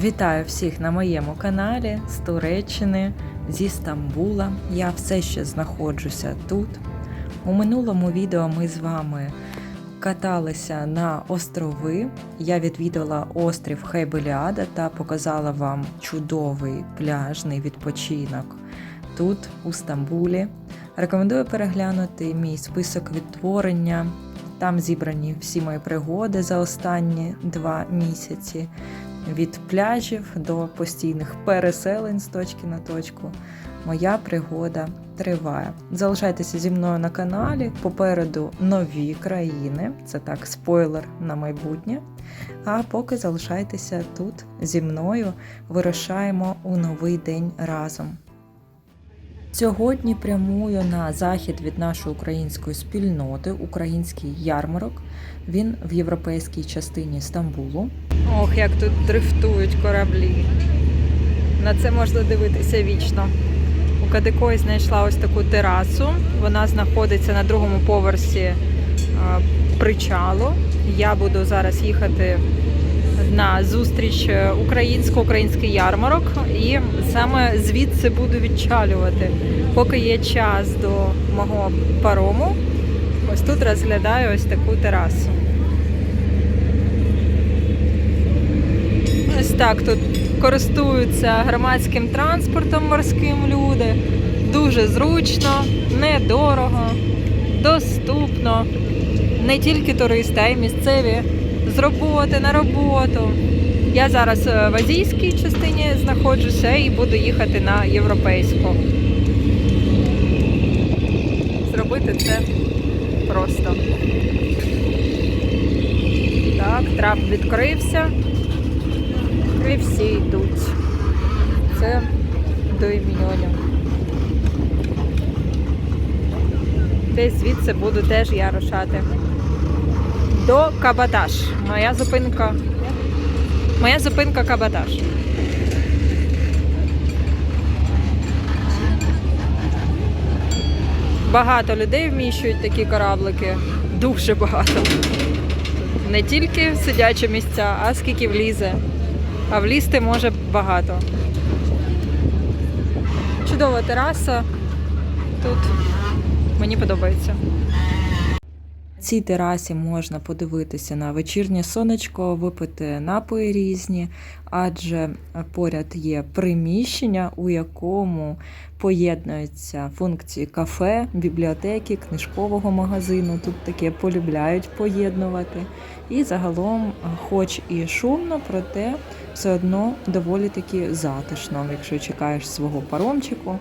Вітаю всіх на моєму каналі з Туреччини, зі Стамбула. Я все ще знаходжуся тут. У минулому відео ми з вами каталися на острови. Я відвідала острів Хейбеліада та показала вам чудовий пляжний відпочинок тут, у Стамбулі. Рекомендую переглянути мій список відтворення. Там зібрані всі мої пригоди за останні два місяці від пляжів до постійних переселень з точки на точку. Моя пригода триває. Залишайтеся зі мною на каналі. Попереду нові країни. Це так, спойлер на майбутнє. А поки залишайтеся тут зі мною, вирушаємо у новий день разом. Сьогодні прямую на захід від нашої української спільноти, український ярмарок. Він в європейській частині Стамбулу. Ох, як тут дрифтують кораблі. На це можна дивитися вічно. У Кадикої знайшла ось таку терасу. Вона знаходиться на другому поверсі е, причалу. Я буду зараз їхати на зустріч е, українсько-український ярмарок, і саме звідси буду відчалювати. Поки є час до мого парому, ось тут розглядаю ось таку терасу. Ось так тут користуються громадським транспортом морським люди. Дуже зручно, недорого, доступно. Не тільки туристи, а й місцеві з роботи на роботу. Я зараз е, в азійській частині знаходжуся і буду їхати на європейську. Зробити це просто. Так, трап відкрився. І всі йдуть. Це до іміньонів. Десь звідси буду теж я рушати. До Кабаташ. Моя зупинка. Моя зупинка Кабаташ. Багато людей вміщують такі кораблики. Дуже багато. Не тільки сидячі місця, а скільки влізе. А влізти може багато. Чудова тераса. Тут мені подобається. Цій терасі можна подивитися на вечірнє сонечко, випити напої різні, адже поряд є приміщення, у якому поєднуються функції кафе, бібліотеки, книжкового магазину. Тут таке полюбляють поєднувати. І загалом, хоч і шумно, проте все одно доволі таки затишно, якщо чекаєш свого паромчику.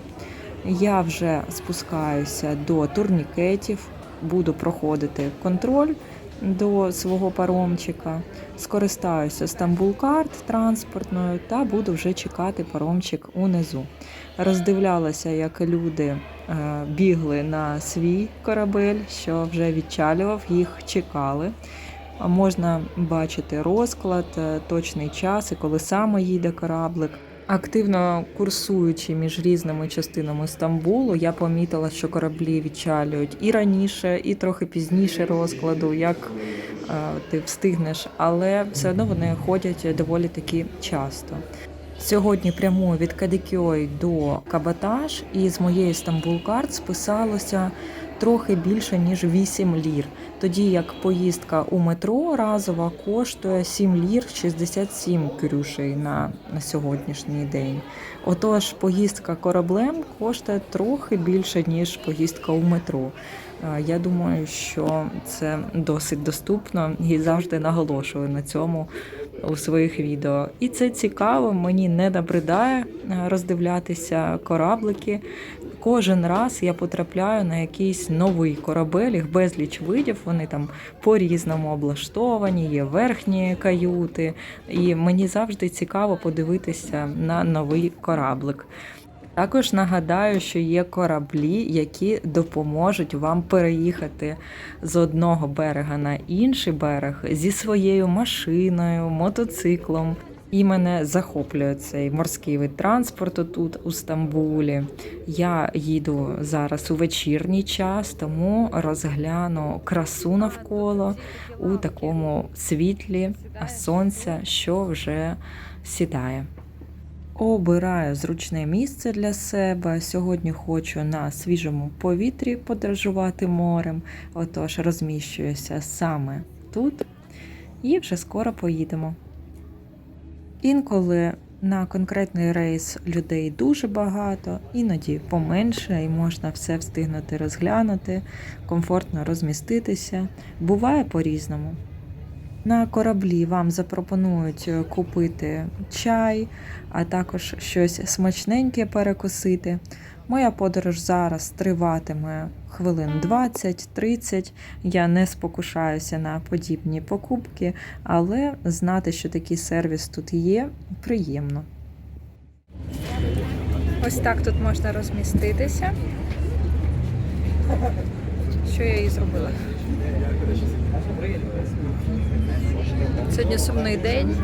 Я вже спускаюся до турнікетів, буду проходити контроль до свого паромчика, скористаюся Стамбулкарт транспортною та буду вже чекати паромчик унизу. Роздивлялася, як люди е, бігли на свій корабель, що вже відчалював, їх чекали. Можна бачити розклад, е, точний час і коли саме їде кораблик. Активно курсуючи між різними частинами Стамбулу, я помітила, що кораблі відчалюють і раніше, і трохи пізніше розкладу, як е, ти встигнеш, але все одно вони ходять доволі таки часто. Сьогодні прямую від Кадикьой до Кабатаж, і з моєї Стамбулкарт списалося трохи більше ніж 8 лір. Тоді як поїздка у метро разова коштує 7 лір 67 крюшей на, на сьогоднішній день. Отож, поїздка кораблем коштує трохи більше ніж поїздка у метро. Е, Я думаю, що це досить доступно і завжди наголошую на цьому у своїх відео. І це цікаво, мені не набридає е, роздивлятися кораблики. Кожен раз я потрапляю на якийсь новий корабель, їх безліч видів, вони там по-різному облаштовані, є верхні каюти, і мені завжди цікаво подивитися на новий кораблик. Також нагадаю, що є кораблі, які допоможуть вам переїхати з одного берега на інший берег зі своєю машиною, мотоциклом. І мене захоплює цей морський вид транспорту тут у Стамбулі. Я їду зараз у вечірній час, тому розгляну красу навколо у такому світлі сонця, що вже сідає. Обираю зручне місце для себе. Сьогодні хочу на свіжому повітрі подорожувати морем, отож розміщуюся саме тут і вже скоро поїдемо. Інколи на конкретний рейс людей дуже багато, іноді поменше, і можна все встигнути розглянути, комфортно розміститися. Буває по-різному. На кораблі вам запропонують е, купити чай, а також щось смачненьке перекусити. Моя подорож зараз триватиме хвилин 20-30. Я не спокушаюся на подібні покупки, але знати, що такий сервіс тут є, приємно. Ось так тут можна розміститися. Що я і зробила. Сьогодні сумний день.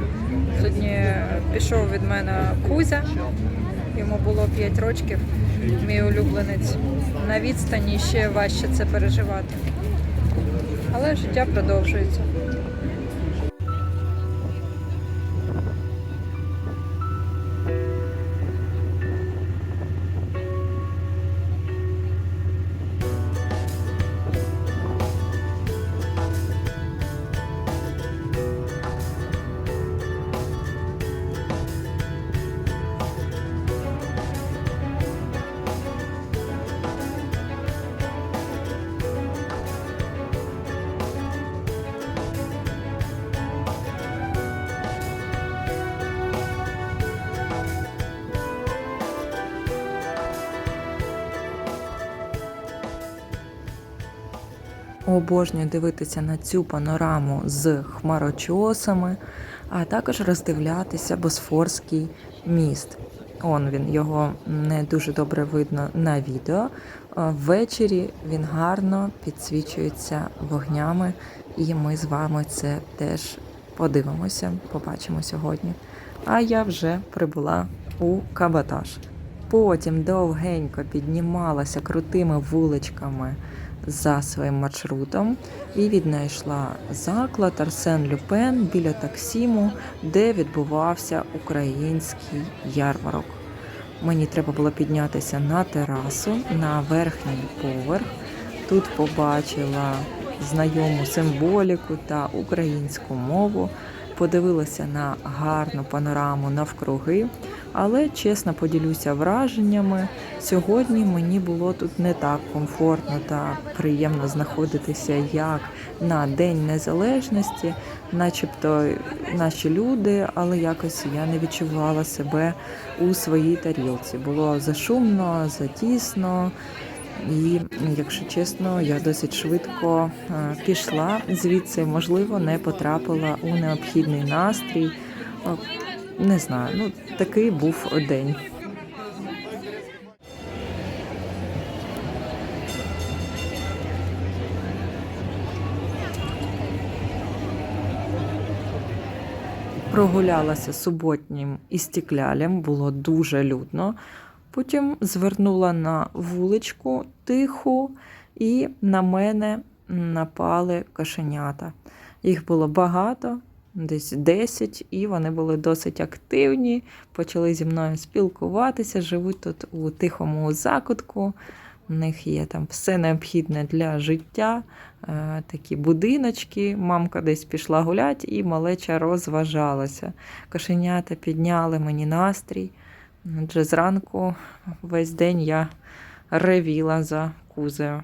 Сьогодні пішов від мене Кузя. Йому було 5 років, мій улюбленець. На відстані ще важче це переживати. Але життя продовжується. Обожнюю дивитися на цю панораму з хмарочосами, а також роздивлятися Босфорський міст. Он він, його не дуже добре видно на відео. Ввечері він гарно підсвічується вогнями, і ми з вами це теж подивимося, побачимо сьогодні. А я вже прибула у Кабатаж. Потім довгенько піднімалася крутими вуличками за своїм маршрутом і віднайшла заклад Арсен Люпен біля Таксіму, де відбувався український ярмарок. Мені треба було піднятися на терасу на верхній поверх. Тут побачила знайому символіку та українську мову, подивилася на гарну панораму навкруги, але чесно поділюся враженнями. Сьогодні мені було тут не так комфортно та приємно знаходитися, як на День Незалежності, начебто наші люди, але якось я не відчувала себе у своїй тарілці. Було зашумно, затісно. І, якщо чесно, я досить швидко е, пішла звідси, можливо, не потрапила у необхідний настрій. Не знаю, ну такий був день. Прогулялася суботнім істіклялем, було дуже людно. Потім звернула на вуличку тиху, і на мене напали кошенята. Їх було багато, десь 10, і вони були досить активні, почали зі мною спілкуватися, живуть тут у тихому закутку. У них є там все необхідне для життя, е, такі будиночки. Мамка десь пішла гуляти, і малеча розважалася. Кошенята підняли мені настрій. Адже зранку весь день я ревіла за кузею.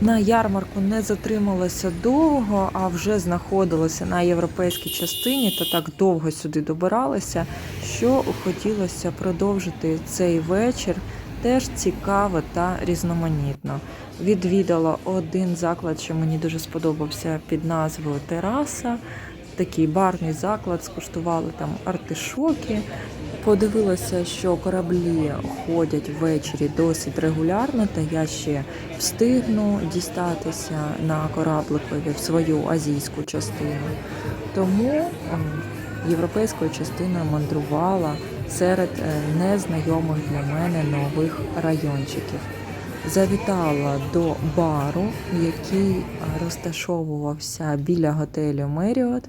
На ярмарку не затрималася довго, а вже знаходилася на європейській частині та так довго сюди добиралася, що хотілося продовжити цей вечір теж цікаво та різноманітно. Відвідала один заклад, що мені дуже сподобався під назвою Тераса. Такий барний заклад, скуштували там артишоки. Подивилася, що кораблі ходять ввечері досить регулярно, та я ще встигну дістатися на корабликові в свою азійську частину. Тому ем, європейською частиною мандрувала серед е, незнайомих для мене нових райончиків. Завітала до бару, який розташовувався біля готелю Меріот.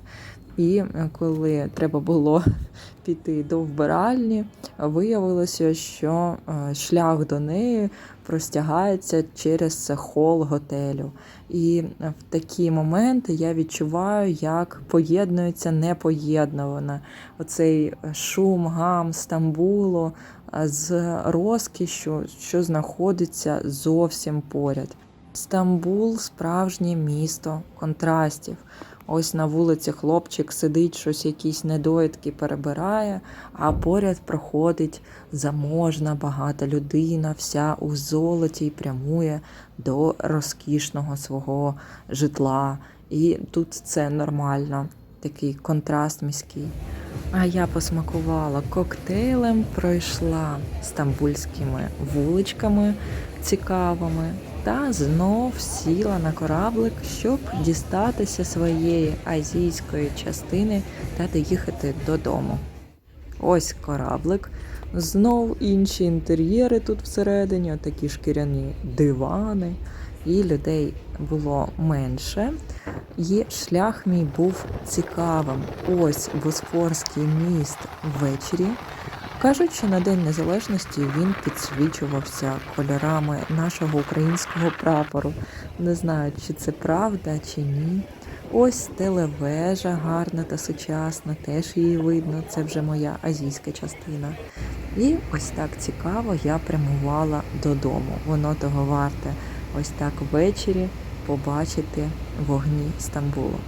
І е, коли треба було піти до вбиральні, виявилося, що е, шлях до неї простягається через хол готелю. І в такі моменти я відчуваю, як поєднується непоєднуване. Оцей шум, гам Стамбулу з розкішю, що знаходиться зовсім поряд. Стамбул справжнє місто контрастів. Ось на вулиці хлопчик сидить, щось якісь недоїдки перебирає, а поряд проходить заможна, багата людина, вся у золоті й прямує до розкішного свого житла. І тут це нормально, такий контраст міський. А я посмакувала коктейлем, пройшла стамбульськими вуличками цікавими та знов сіла на кораблик, щоб дістатися своєї азійської частини та доїхати додому. Ось кораблик. Знов інші інтер'єри тут всередині, такі шкіряні дивани, і людей було менше. І шлях мій був цікавим. Ось Босфорський міст ввечері. Кажуть, що на День Незалежності він підсвічувався кольорами нашого українського прапору. Не знаю, чи це правда, чи ні. Ось телевежа гарна та сучасна, теж її видно, це вже моя азійська частина. І ось так цікаво я прямувала додому. Воно того варте ось так ввечері побачити вогні Стамбулу.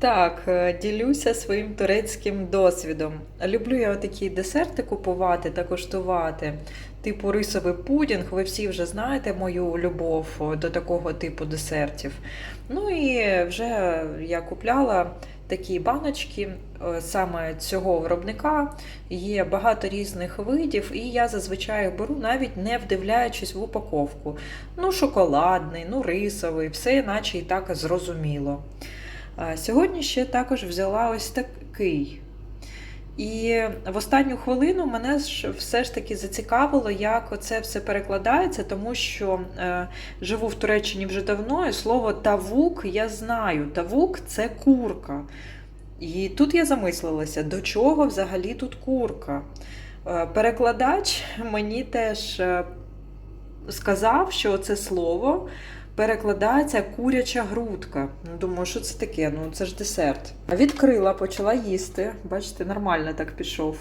Так, е, ділюся своїм турецьким досвідом. Люблю я такі десерти купувати та коштувати, типу рисовий пудінг. Ви всі вже знаєте мою любов до такого типу десертів. Ну і вже я купляла такі баночки е, саме цього виробника. Є багато різних видів, і я зазвичай їх беру, навіть не вдивляючись в упаковку. Ну, шоколадний, ну рисовий, все наче і так зрозуміло. Сьогодні ще також взяла ось такий. І в останню хвилину мене все ж таки зацікавило, як оце все перекладається, тому що е, живу в Туреччині вже давно, і слово тавук я знаю. Тавук це курка. І тут я замислилася, до чого взагалі тут курка. Е, перекладач мені теж е, сказав, що це слово перекладається куряча грудка. Ну, Думаю, що це таке? Ну це ж десерт. Відкрила, почала їсти. Бачите, нормально так пішов.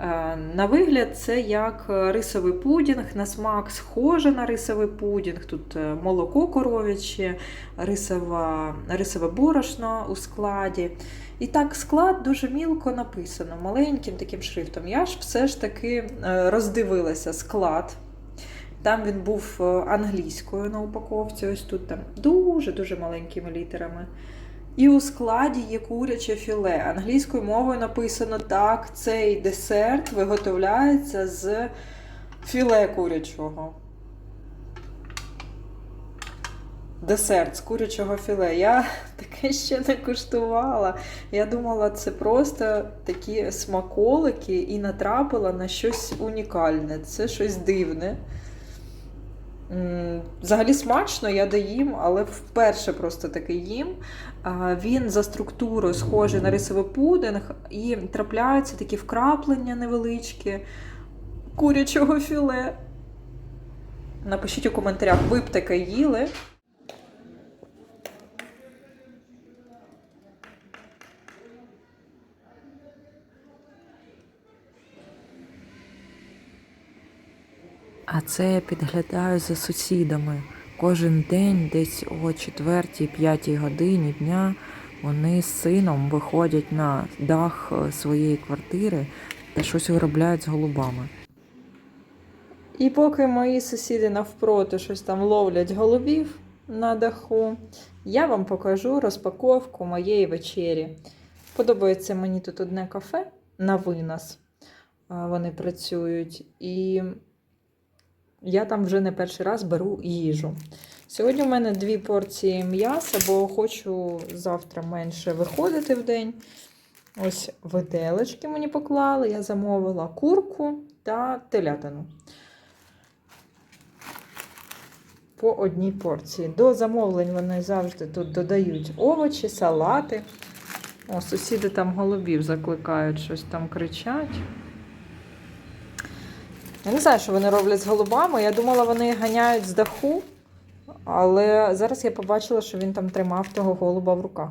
Е, На вигляд, це як рисовий пудінг, на смак схоже на рисовий пудінг. Тут е, молоко коров'яче, рисова, рисове борошно у складі. І так, склад дуже мілко написано, маленьким таким шрифтом. Я ж все ж таки е, роздивилася склад. Там він був е, англійською на упаковці, ось тут там дуже-дуже маленькими літерами. І у складі є куряче філе. Англійською мовою написано так, цей десерт виготовляється з філе курячого. Десерт з курячого філе. Я таке ще не куштувала. Я думала, це просто такі смаколики і натрапила на щось унікальне. Це щось дивне. Взагалі смачно, я доїм, але вперше просто таки їм. Він за структурою схожий на рисовий пудинг, і трапляються такі вкраплення невеличкі курячого філе. Напишіть у коментарях, ви б таке їли. А це я підглядаю за сусідами. Кожен день, десь о 4-5 годині дня, вони з сином виходять на дах е, своєї квартири та щось виробляють з голубами. І поки мої сусіди навпроти щось там ловлять голубів на даху, я вам покажу розпаковку моєї вечері. Подобається мені тут одне кафе на винос. Вони працюють. І я там вже не перший раз беру їжу. Сьогодні у мене дві порції м'яса, бо хочу завтра менше виходити в день. Ось виделочки мені поклали. Я замовила курку та телятину. По одній порції. До замовлень вони завжди тут додають овочі, салати. О, сусіди там голубів закликають, щось там кричать. Я не знаю, що вони роблять з голубами. Я думала, вони ганяють з даху, але зараз я побачила, що він там тримав того голуба в руках.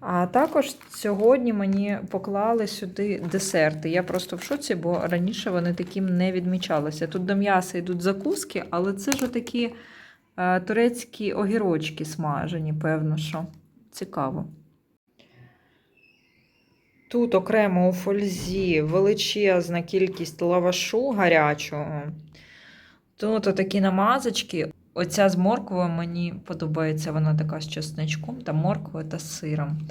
А також сьогодні мені поклали сюди десерти. Я просто в шоці, бо раніше вони таким не відмічалися. Тут до м'яса йдуть закуски, але це ж такі е, турецькі огірочки смажені, певно, що цікаво. Тут окремо у фользі величезна кількість лавашу гарячого. Тут такі намазочки. Оця з морквою мені подобається, вона така з чесничком та морквою та сиром.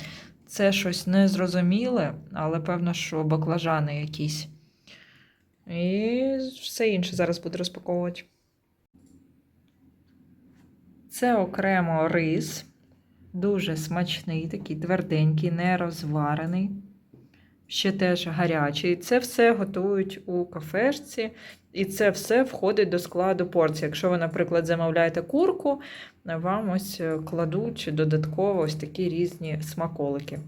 Це щось незрозуміле, але певно, що баклажани якісь. І все інше зараз буду розпаковувати. Це окремо рис. Дуже смачний, такий тверденький, не розварений. Ще теж гарячий. Це все готують у кафешці, і це все входить до складу порції. Якщо ви, наприклад, замовляєте курку, вам ось кладуть додатково ось такі різні смаколики.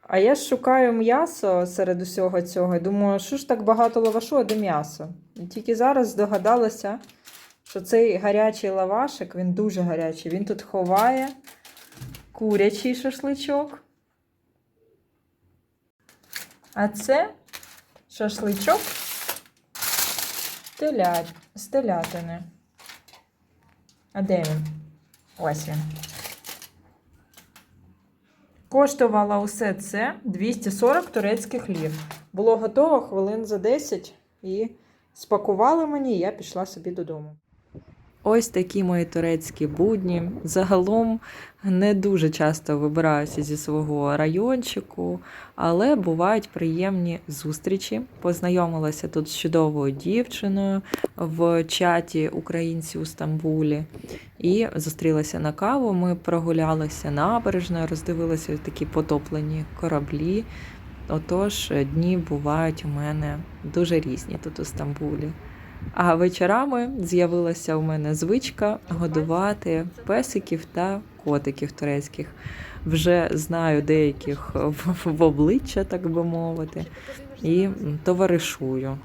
А я шукаю м'ясо серед усього цього думаю, що ж так багато лавашу, а де м'ясо? Тільки зараз здогадалася, що цей гарячий лавашик, він дуже гарячий. Він тут ховає курячий шашличок. А це шашличок з телятини. А де він? Ось він. Коштувало усе це 240 турецьких лір. Було готово хвилин за 10 і спакували мені, і я пішла собі додому. Ось такі мої турецькі будні. Загалом не дуже часто вибираюся зі свого райончику, але бувають приємні зустрічі. Познайомилася тут з чудовою дівчиною в чаті українці у Стамбулі і зустрілася на каву. Ми прогулялися набережною, роздивилися такі потоплені кораблі. Отож, дні бувають у мене дуже різні тут у Стамбулі. А вечорами з'явилася у мене звичка годувати песиків та котиків турецьких. Вже знаю деяких в, обличчя, так би мовити, і товаришую.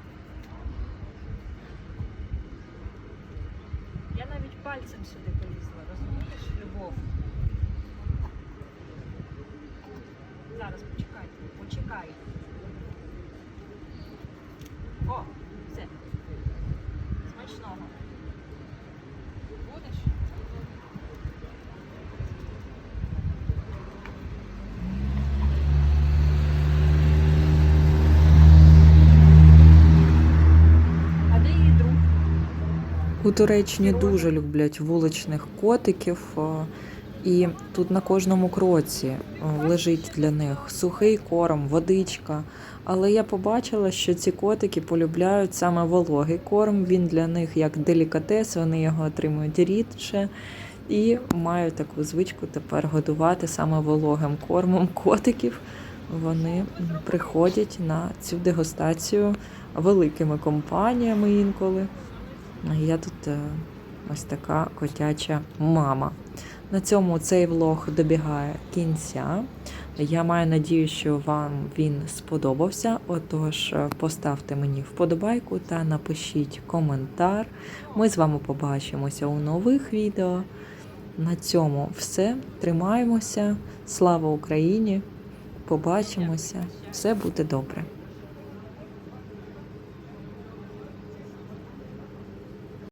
Я навіть пальцем сюди полізла, розумієш, любов. Зараз почекай, почекай. О, все. Смачного. Будеш? А де її друг? Туреччині дуже люблять вуличних котиків, і тут на кожному кроці лежить для них сухий корм, водичка. Але я побачила, що ці котики полюбляють саме вологий корм. Він для них як делікатес, вони його отримують рідше. І маю таку звичку тепер годувати саме вологим кормом котиків. Вони приходять на цю дегустацію великими компаніями інколи. Я тут е, ось така котяча мама. На цьому цей влог добігає кінця. Я маю надію, що вам він сподобався. Отож, е, поставте мені вподобайку та напишіть коментар. Ми з вами побачимося у нових відео. На цьому все. Тримаємося. Слава Україні! Побачимося! Все буде добре!